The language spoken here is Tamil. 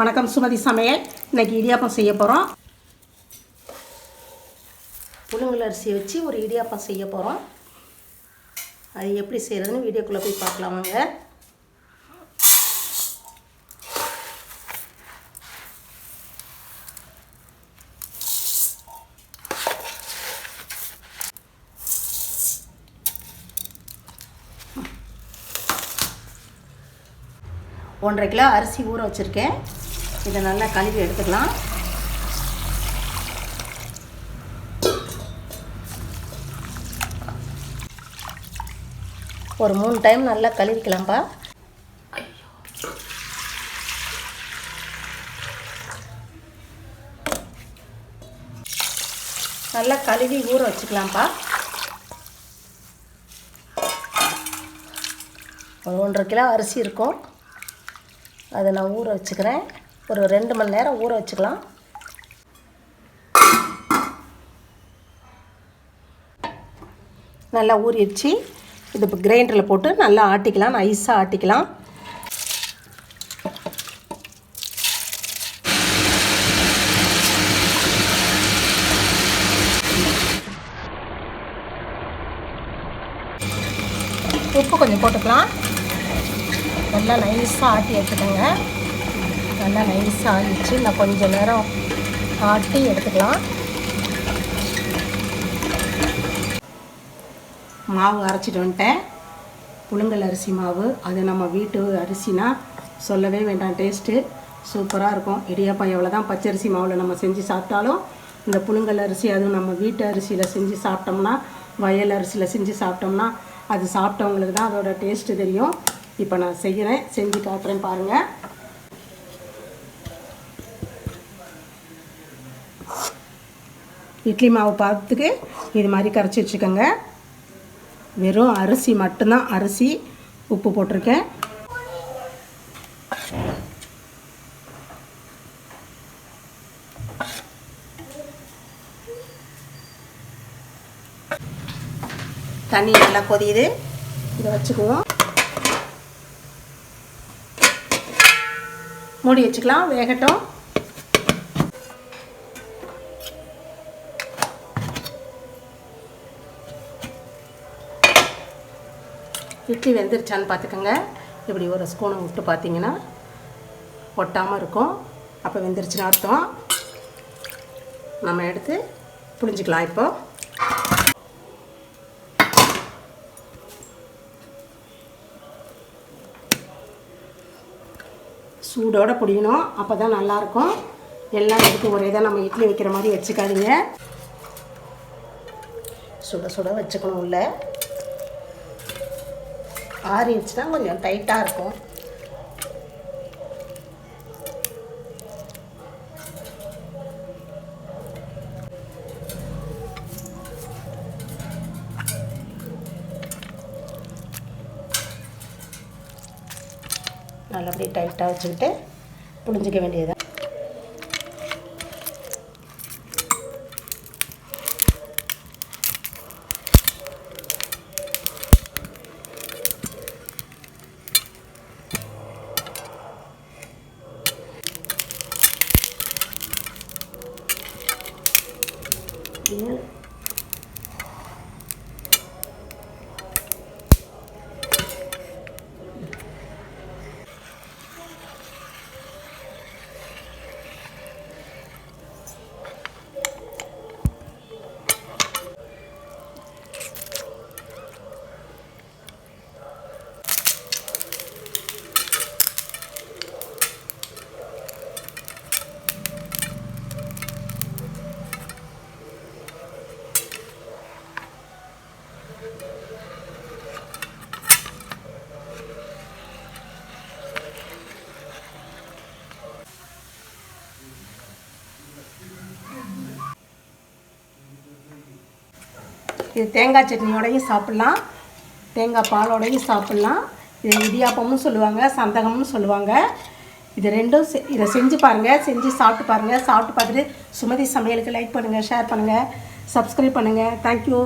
வணக்கம் சுமதி சமையல். இன்னைக்கு இடியாப்பம் செய்ய போகிறோம் புழுங்கல் அரிசியை வச்சு ஒரு இடியாப்பம் செய்ய போகிறோம் அது எப்படி செய்கிறதுன்னு வீடியோக்குள்ளே போய் பார்க்கலாம் வாங்க. ஒன்றரை கிலோ அரிசி ஊற வச்சுருக்கேன். இதை நல்லா கழுவி எடுத்துக்கலாம். ஒரு மூணு டைம் நல்லா கழுவிக்கலாம்ப்பா நல்லா கழுவி ஊற வச்சுக்கலாம்ப்பா ஒரு ஒன்றரை கிலோ அரிசி இருக்கும். அதை நான் ஊற வச்சுக்கிறேன். ஒரு ரெண்டு மணி நேரம் ஊற வச்சுக்கலாம். நல்லா ஊறிடுச்சு. இது இப்போ கிரைண்டரில் போட்டு நல்லா ஆட்டிக்கலாம் நைஸாக ஆட்டிக்கலாம். உப்பு கொஞ்சம் போட்டுக்கலாம். நல்லா நைஸாக ஆட்டி எடுத்துக்கோங்க. நல்லா நைஸ் ஆகிடுச்சு. நான் கொஞ்சம் நேரம் ஆட்டி எடுத்துக்கலாம். மாவு அரைச்சிட்டு வந்துட்டேன். புழுங்கல் அரிசி மாவு. அது நம்ம வீட்டு அரிசினா சொல்லவே வேண்டாம். டேஸ்ட்டு சூப்பராக இருக்கும். இடியாப்பம் எவ்வளோ தான் பச்சரிசி மாவில் நம்ம செஞ்சு சாப்பிட்டாலும் இந்த புழுங்கல் அரிசி அதுவும் நம்ம வீட்டு அரிசியில் செஞ்சு சாப்பிட்டோம்னா வயல் அரிசியில் செஞ்சு சாப்பிட்டோம்னா அது சாப்பிட்டவங்களுக்கு தான் அதோட டேஸ்ட்டு தெரியும். இப்போ நான் செய்கிறேன் செஞ்சு காட்டுறேன் பாருங்கள் இட்லி மாவு பார்த்துக்கு இது மாதிரி கரைச்சி வச்சுக்கோங்க. வெறும் அரிசி மட்டும்தான். அரிசி உப்பு போட்டிருக்கேன். தண்ணி நல்லா கொதியுது. இதை வச்சுக்குவோம். மூடி வச்சுக்கலாம். வேகட்டும். இட்லி வெந்துருச்சான்னு பார்த்துக்கோங்க. இப்படி ஒரு ஸ்பூனை விட்டு பார்த்தீங்கன்னா ஒட்டாமல் இருக்கும். அப்போ வெந்துருச்சுன்னு அர்த்தம். நம்ம எடுத்து புளிஞ்சிக்கலாம் இப்போ. சூடோடு புடியணும் அப்போ தான் நல்லாயிருக்கும். எல்லாம் எடுத்து ஒரே தான் நம்ம இட்லி வைக்கிற மாதிரி வச்சுக்காதீங்க. சுட சுட வச்சுக்கணும் உள்ளே. ஆறிடுச்சுன்னா கொஞ்சம் டைட்டாக இருக்கும். நல்லபடியாக டைட்டாக வச்சுக்கிட்டு புளிஞ்சிக்க வேண்டியதாக இது இது தேங்காய் சட்னியோடையும் சாப்பிட்லாம். தேங்காய் பாலோடையும் சாப்பிட்லாம். இது இடியாப்பமும் சொல்லுவாங்க சந்தகமும் சொல்லுவாங்க. இது ரெண்டும் செ- இதை செஞ்சு பாருங்கள் செஞ்சு சாப்பிட்டு பாருங்கள் சாப்பிட்டு பார்த்துட்டு சுமதி சமையலுக்கு லைக் பண்ணுங்கள் ஷேர் பண்ணுங்கள் சப்ஸ்கிரைப் பண்ணுங்கள் தேங்க்யூ